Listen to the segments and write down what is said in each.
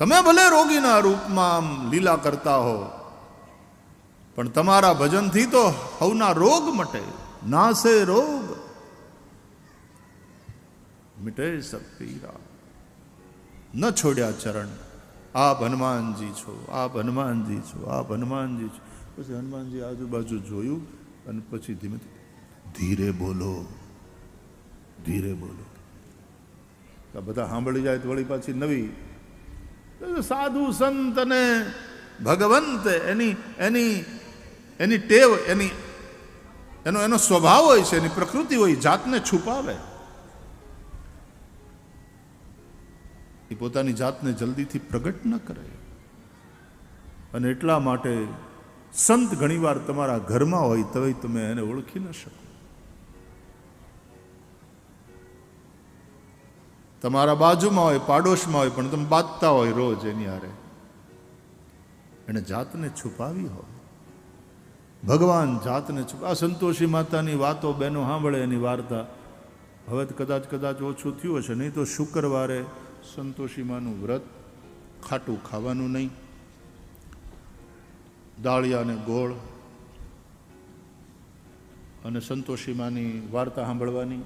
તમે ભલે રોગીના રૂપમાં આમ લીલા કરતા હો, પણ તમારા ભજનથી તો હવના રોગ મટે, નાસે રોગ. મિટે સબ પીરા ન છોડ્યા ચરણ. આ હનુમાનજી છો, આ હનુમાનજી છો, આ હનુમાનજી છો. પછી હનુમાનજી આજુબાજુ જોયું અને પછી ધીમે ધીરે બોલો ધીરે બોલો. બધા સાંભળી જાય તો વળી પાછી નવી સાધુ સંત અને ભગવંત એની એની એની ટેવ, એની, એનો એનો સ્વભાવ હોય છે, એની પ્રકૃતિ હોય, જાતને છુપાવે. એ પોતાની જાતને જલ્દીથી પ્રગટ ન કરે. અને એટલા માટે સંત ઘણીવાર તમારા ઘરમાં હોય તો તમે એને ઓળખી ન શકો. તમારા બાજુમાં હોય, પાડોશમાં હોય, પણ તમે બાંધતા હોય રોજ એની હારે. એને જાતને છુપાવી હોય. ભગવાન જાતને છુપા સંતોષી માતાની વાતો બહેનો સાંભળે એની વાર્તા. હવે કદાચ કદાચ ઓછું થયું હશે, નહીં તો શુક્રવારે સંતોષી માનું વ્રત ખાટું ખાવાનું નહીં. દાળિયા અને ગોળ અને સંતોષી માની વાર્તા સાંભળવાની.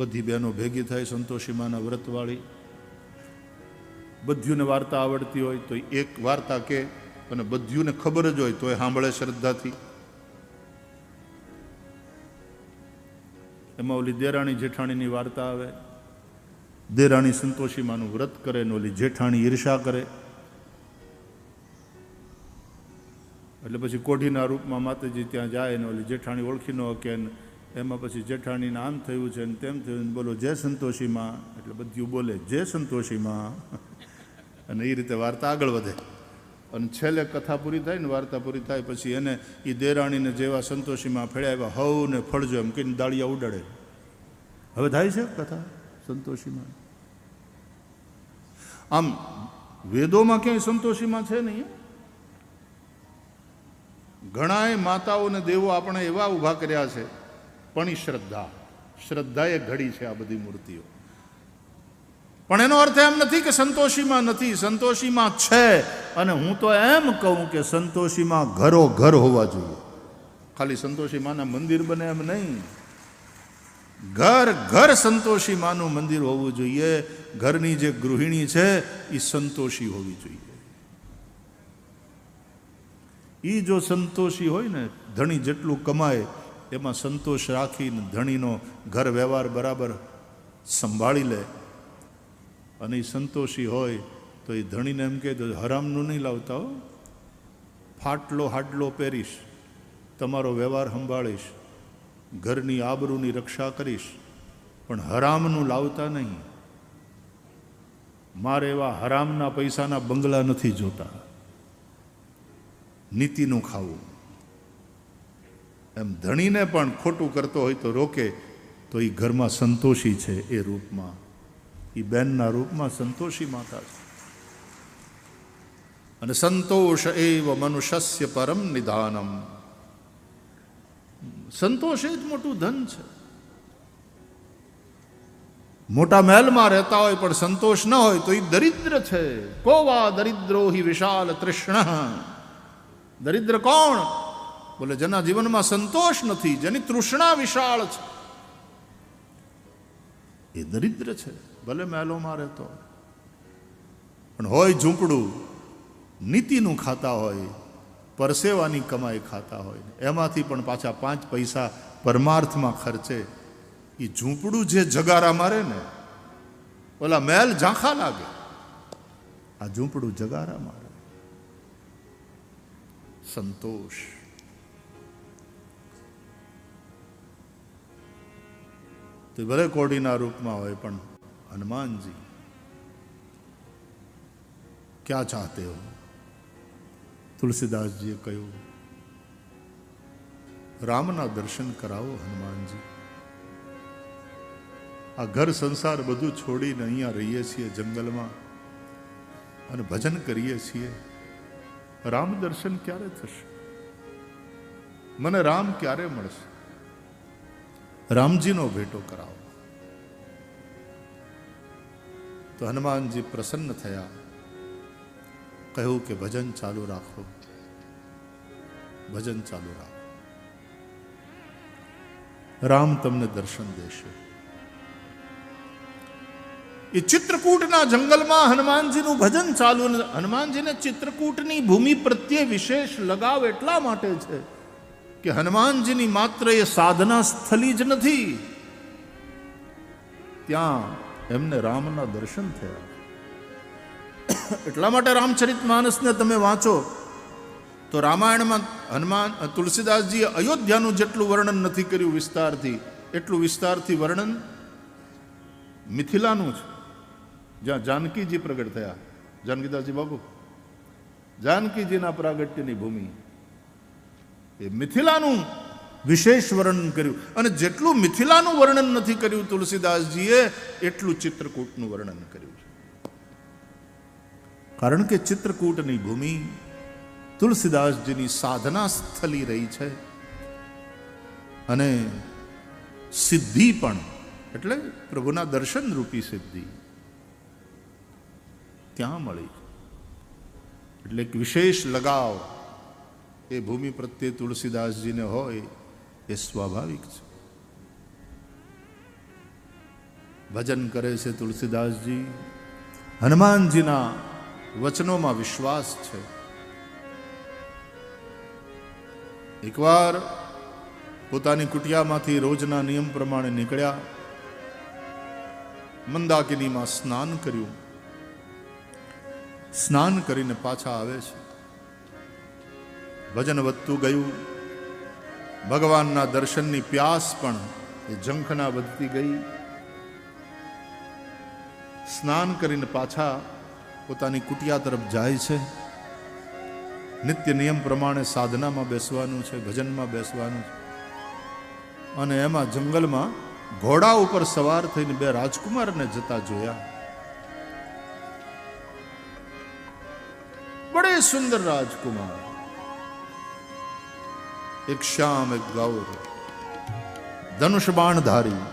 બધી બહેનો ભેગી થાય સંતોષી માના વ્રતવાળી. બધ્યુંને વાર્તા આવડતી હોય તો એક વાર્તા કે અને બધ્યુંને ખબર જ હોય તો એ સાંભળે શ્રદ્ધાથી. એમાં ઓલી દેરાણી જેઠાણીની વાર્તા આવે. દેરાણી સંતોષી માનું વ્રત કરે ને ઓલી જેઠાણી ઈર્ષા કરે. એટલે પછી કોઢીના રૂપમાં માતાજી ત્યાં જાય ને ઓલી જેઠાણી ઓળખી ન કે એમાં પછી જેઠાણીને આમ થયું છે ને તેમ થયું ને બોલો, જય સંતોષીમાં. એટલે બધું બોલે, જય સંતોષીમાં. અને એ રીતે વાર્તા આગળ વધે. અને છેલ્લે કથા પૂરી થાય ને વાર્તા પૂરી થાય પછી એને એ દેરાણીને જેવા સંતોષીમાં ફેળાવ્યા હવ ને ફળજો એમ કહીને દાળિયા ઉડાડે. હવે થાય છે કથા? સંતોષીમાં. આમ વેદોમાં ક્યાંય સંતોષીમાં છે નહીં? ઘણાય માતાઓ અને દેવો આપણે એવા ઊભા કર્યા છે પણ એ શ્રદ્ધા. એ ઘડી છે આ બધી મૂર્તિઓ. પણ એનો અર્થ એમ નથી કે સંતોષીમાં નથી, સંતોષીમાં છે. અને હું તો એમ કહું કે સંતોષીમાં ઘરો ઘર હોવા જોઈએ. ખાલી સંતોષી માના મંદિર બને એમ નહીં. ઘર ઘર સંતોષી માનું મંદિર હોવું જોઈએ. ઘરની જે ગૃહિણી છે એ સંતોષી હોવી જોઈએ. એ જો સંતોષી હોય ને, ધણી જેટલું કમાય એમાં સંતોષ રાખીને ધણીનો ઘર વ્યવહાર બરાબર સંભાળી લે. અને એ સંતોષી હોય તો એ ધણીને એમ કહે તો હરામનું નહીં લાવતા હો. ફાટલો હાડલો પહેરીશ, તમારો વ્યવહાર સંભાળીશ, ઘરની આબરૂની રક્ષા કરીશ, પણ હરામનું લાવતા નહીં. મારે એવા હરામના પૈસાના બંગલા નથી જોતા. નીતિનું ખાવું. એમ ધણીને પણ ખોટું કરતો હોય તો રોકે, તો એ ઘરમાં સંતોષી છે એ રૂપમાં. એ બેનના રૂપમાં સંતોષી માતા છે. અને સંતોષ એવ મનુષ્ય પરમ નિધાનમ. સંતોષ એ જ મોટું ધન છે. મોટા મહેલમાં રહેતા હોય પણ સંતોષ ન હોય તો એ દરિદ્ર છે. કોવા દરિદ્રો હિ વિશાલ તૃષ્ણ? દરિદ્ર કોણ? બોલે, જેના જીવનમાં સંતોષ નથી, જેની તૃષ્ણા વિશાળ છે. એ દરિદ્ર છે, ભલે મહેલોમાં રહેતો પણ હોય ઝૂંપડું, નીતિનું ખાતા હોય, પરસેવાની કમાઈ ખાતા હોય. એમાંથી પણ પાછા પાંચ પૈસા પરમાર્થમાં ખર્ચે. એ ઝૂંપડું જે જગારા મારે ને, ઓલા મહેલ ઝાંખા લાગે. આ ઝૂંપડું જગારા મારે સંતોષ. તે ભલે કોડીના રૂપમાં હોય પણ હનુમાનજી, ક્યાં ચાહતે હો? તુલસીદાસજીએ કહ્યું, રામના દર્શન કરાવો હનુમાનજી. આ ઘર સંસાર બધું છોડીને અહીંયા રહીએ છીએ જંગલમાં અને ભજન કરીએ છીએ. રામ દર્શન ક્યારે થશે? મને રામ ક્યારે મળશે? રામજીનો ભેટો કરાવો. તો હનુમાનજી પ્રસન્ન થયા. કહ્યું કે, ભજન ચાલુ રાખો. ભજન ચાલુ રાખો. રામ તમને દર્શન દેશે. એ ચિત્રકૂટના જંગલમાં હનુમાનજીનું ભજન ચાલુ હનુમાનજીને ચિત્રકૂટની ભૂમિ પ્રત્યે વિશેષ લગાવ એટલા માટે છે કે હનુમાનજીની માત્ર એ સાધના સ્થલી જ નથી. ત્યાં એમને રામના દર્શન થયા. એટલા માટે રામચરિત માનસને તમે વાંચો, તો રામાયણમાં હનુમાન, તુલસીદાસજીએ અયોધ્યાનું જેટલું વર્ણન નથી કર્યું વિસ્તારથી, એટલું વિસ્તારથી વર્ણન મિથિલાનું છે જ્યાં જાનકીજી પ્રગટ થયા. જાનકીદાસજી બાબુ જાનકીજીના પ્રાગટ્યની ભૂમિ એ મિથિલાનું વિશેષ વર્ણન કર્યું. અને જેટલું મિથિલાનું વર્ણન નથી કર્યું તુલસીદાસજીએ, એટલું ચિત્રકૂટનું વર્ણન કર્યું છે. કારણ કે ચિત્રકૂટની ભૂમિ તુલસીદાસજીની સાધના સ્થલી રહી છે. અને સિદ્ધિ પણ, એટલે પ્રભુના દર્શન રૂપી સિદ્ધિ ત્યાં મળી? એટલે એક વિશેષ લગાવ એ ભૂમિ પ્રત્યે તુલસીદાસજીને હોય એ સ્વાભાવિક છે. ભજન કરે છે તુલસીદાસજી. હનુમાનજીના વચનોમાં વિશ્વાસ છે. એકવાર પોતાની કુટિયામાંથી રોજના નિયમ પ્રમાણે નીકળ્યા. મંદાકિનીમાં સ્નાન કર્યું. સ્નાન કરીને પાછા આવે છે. ભજન વધતું ગયું. ભગવાનના દર્શનની પ્યાસ પણ એ ઝંખના વધતી ગઈ. સ્નાન કરીને પાછા પોતાની કુટિયા તરફ જાય છે. નિત્ય નિયમ પ્રમાણે સાધનામાં બેસવાનું છે, ભજનમાં બેસવાનું છે. અને એમાં જંગલમાં ઘોડા ઉપર સવાર થઈને બે રાજકુમારને જતા જોયા. બડે સુંદર રાજકુમાર. એક શ્યામ એક ગૌર ધનુષ બાણધારી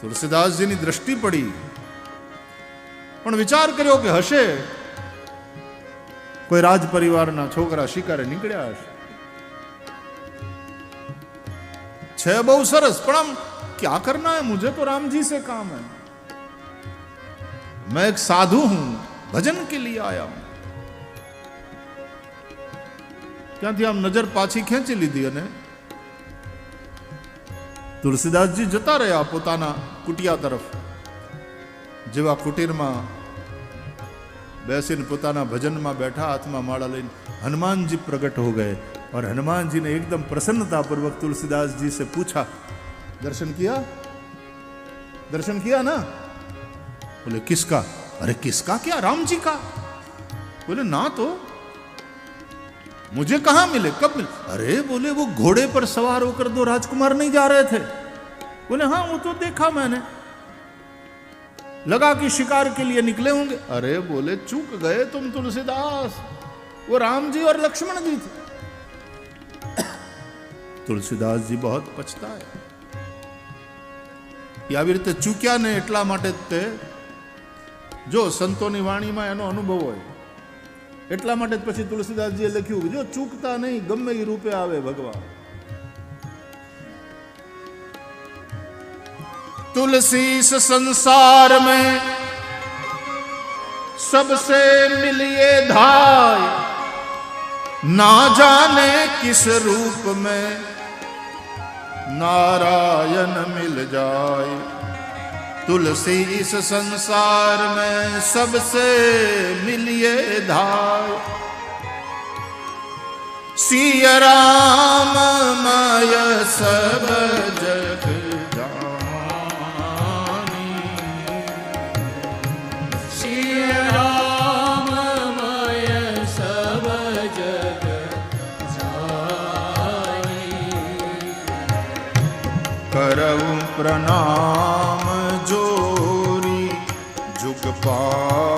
તુલસીદાસજીની દ્રષ્ટિ પડી પણ વિચાર કર્યો કે હશે કોઈ રાજ પરિવારના છોકરા શિકારે નીકળ્યા હશે છે બહુ સરસ પણ આમ क्या करना है मुझे तो राम जी से काम है मैं एक साधु हूं भजन के लिए आया हूं ત્યાંથી આમ નજર પાછી ખેંચી લીધી અને તુલસીદાસજી જતા રહ્યા પોતાના કુટિયા તરફ, જેવા કુટીરમાં બેસીને પોતાના ભજનમાં બેઠા હાથમાં માળા લઈને હનુમાનજી પ્રગટ હો ગયે. और હનુમાનજીને એકદમ પ્રસન્નતાપૂર્વક તુલસીદાસજી સે पूर्वक દર્શન जी દર્શન पूछा ના? किया दर्शन અરે ना बोले રામજી કા? किसका ના તો मुझे कहां मिले कब मिले अरे बोले वो घोड़े पर सवार होकर दो राजकुमार नहीं जा रहे थे बोले हाँ वो तो देखा मैंने लगा कि शिकार के लिए निकले होंगे अरे बोले चूक गए तुम तुलसीदास वो राम जी और लक्ष्मण जी थे તુલસીદાસ જી બહુ પછતાયા એ આવી રીતે ચૂક્યા ને એટલા માટે જ તે જો સંતોની વાણીમાં એનો અનુભવ હોય એટલા માટે જ પછી તુલસીદાસજીએ લખ્યું જો ચૂકતા નહીં, ગમે એ રૂપે આવે ભગવાન. તુલસી સંસાર મે સબસે મિલિયે ધાય. ના જાને કિસ રૂપ મે નારાયણ મિલ જાય. तुलसी इस संसार में सबसे मिलिए धाय सिया राम मय सब जग जानी श्री राममय सब जग जानी करऊं प्रणाम far.